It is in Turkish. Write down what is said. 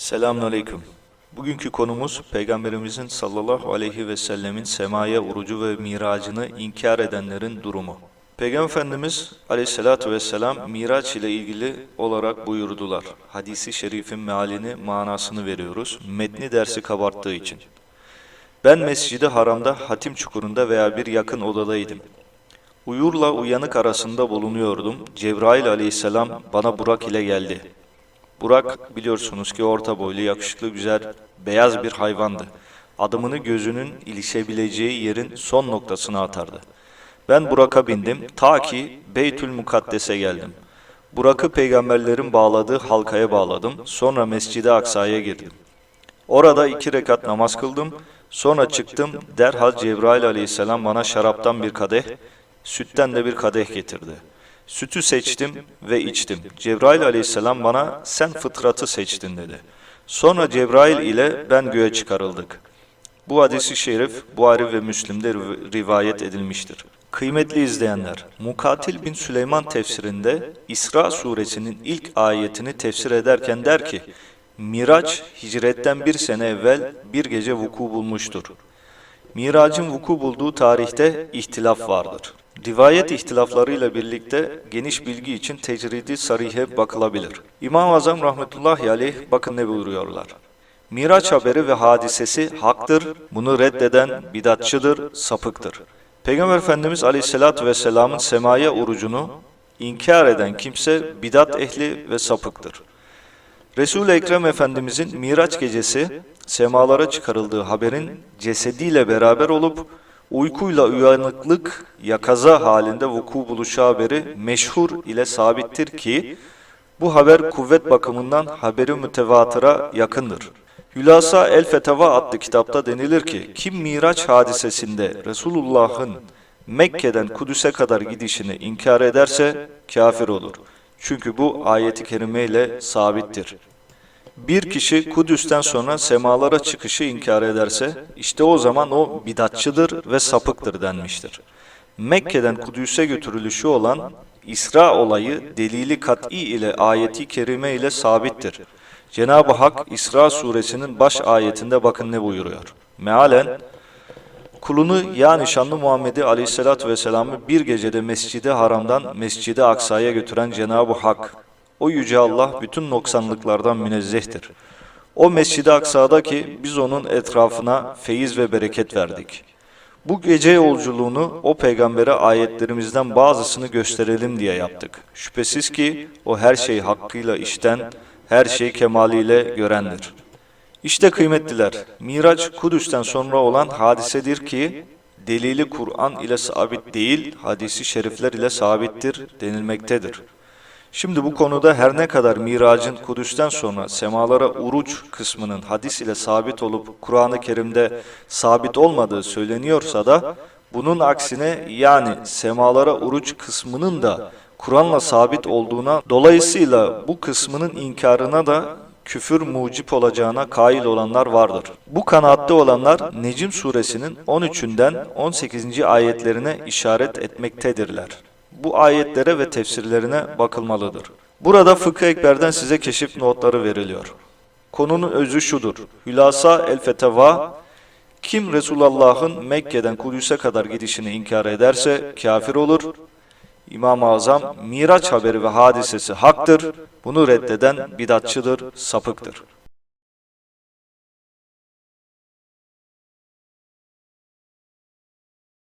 Selamünaleyküm. Bugünkü konumuz Peygamberimizin sallallahu aleyhi ve sellemin semaya urucu ve miracını inkar edenlerin durumu. Peygamber Efendimiz aleyhissalatü vesselam miraç ile ilgili olarak buyurdular. Hadisi şerifin mealini, manasını veriyoruz. Metni dersi kabarttığı için. Ben mescidi haramda, hatim çukurunda veya bir yakın odadaydım. Uyurla uyanık arasında bulunuyordum. Cebrail aleyhisselam bana Burak ile geldi. Burak biliyorsunuz ki orta boylu, yakışıklı, güzel, beyaz bir hayvandı. Adımını gözünün ilişebileceği yerin son noktasına atardı. Ben Burak'a bindim ta ki Beytül Mukaddes'e geldim. Burak'ı peygamberlerin bağladığı halkaya bağladım. Sonra Mescid-i Aksa'ya girdim. Orada iki rekat namaz kıldım. Sonra çıktım. Derhal Cebrail aleyhisselam bana şaraptan bir kadeh, sütten de bir kadeh getirdi. Sütü seçtim ve içtim. Cebrail aleyhisselam bana sen fıtratı seçtin dedi. Sonra Cebrail ile ben göğe çıkarıldık. Bu hadisi şerif Buhari ve Müslim'de riv- rivayet edilmiştir. Kıymetli izleyenler, Mukatil bin Süleyman tefsirinde İsra suresinin ilk ayetini tefsir ederken der ki, Miraç hicretten bir sene evvel bir gece vuku bulmuştur. Miracın vuku bulduğu tarihte ihtilaf vardır. Rivayet ihtilaflarıyla birlikte geniş bilgi için tecridi sarihe bakılabilir. İmam-ı Azam rahmetullahi aleyh bakın ne buyuruyorlar. Miraç haberi ve hadisesi haktır, bunu reddeden bidatçıdır, sapıktır. Peygamber Efendimiz aleyhissalatü vesselamın semaya urucunu inkar eden kimse bidat ehli ve sapıktır. Resul-i Ekrem Efendimizin Miraç gecesi semalara çıkarıldığı haberin cesediyle beraber olup uykuyla uyanıklık yakaza halinde vuku buluşu haberi meşhur ile sabittir ki bu haber kuvvet bakımından haberi mütevatıra yakındır. Hülasa El Feteva adlı kitapta denilir ki kim Miraç hadisesinde Resulullah'ın Mekke'den Kudüs'e kadar gidişini inkar ederse kafir olur. Çünkü bu ayeti kerime ile sabittir. Bir kişi Kudüs'ten sonra semalara çıkışı inkar ederse işte o zaman o bidatçıdır ve sapıktır denmiştir. Mekke'den Kudüs'e götürülüşü olan İsra olayı delili kat'i ile ayeti kerime ile sabittir. Cenab-ı Hak İsra suresinin baş ayetinde bakın ne buyuruyor. Mealen Kulunu yani şanlı Muhammed'i aleyhissalatü vesselam'ı bir gecede mescidi haramdan mescidi aksaya götüren Cenab-ı Hak. O yüce Allah bütün noksanlıklardan münezzehtir. O mescidi aksada ki biz onun etrafına feyiz ve bereket verdik. Bu gece yolculuğunu o peygambere ayetlerimizden bazısını gösterelim diye yaptık. Şüphesiz ki o her şeyi hakkıyla işten, her şeyi kemaliyle görendir. İşte kıymetliler, Miraç Kudüs'ten sonra olan hadisedir ki, delili Kur'an ile sabit değil, hadisi şerifler ile sabittir denilmektedir. Şimdi bu konuda her ne kadar Mirac'ın Kudüs'ten sonra semalara uruç kısmının hadis ile sabit olup Kur'an-ı Kerim'de sabit olmadığı söyleniyorsa da, bunun aksine yani semalara uruç kısmının da Kur'an'la sabit olduğuna, dolayısıyla bu kısmının inkarına da küfür mucip olacağına kail olanlar vardır. Bu kanaatte olanlar Necim suresinin 13'ünden 18. ayetlerine işaret etmektedirler. Bu ayetlere ve tefsirlerine bakılmalıdır. Burada Fıkıh Ekber'den size keşif notları veriliyor. Konunun özü şudur. Hülasa el-Feteva, kim Resulullah'ın Mekke'den Kudüs'e kadar gidişini inkar ederse kafir olur. İmam-ı Azam, Miraç haberi ve hadisesi haktır. Bunu reddeden bidatçıdır, sapıktır.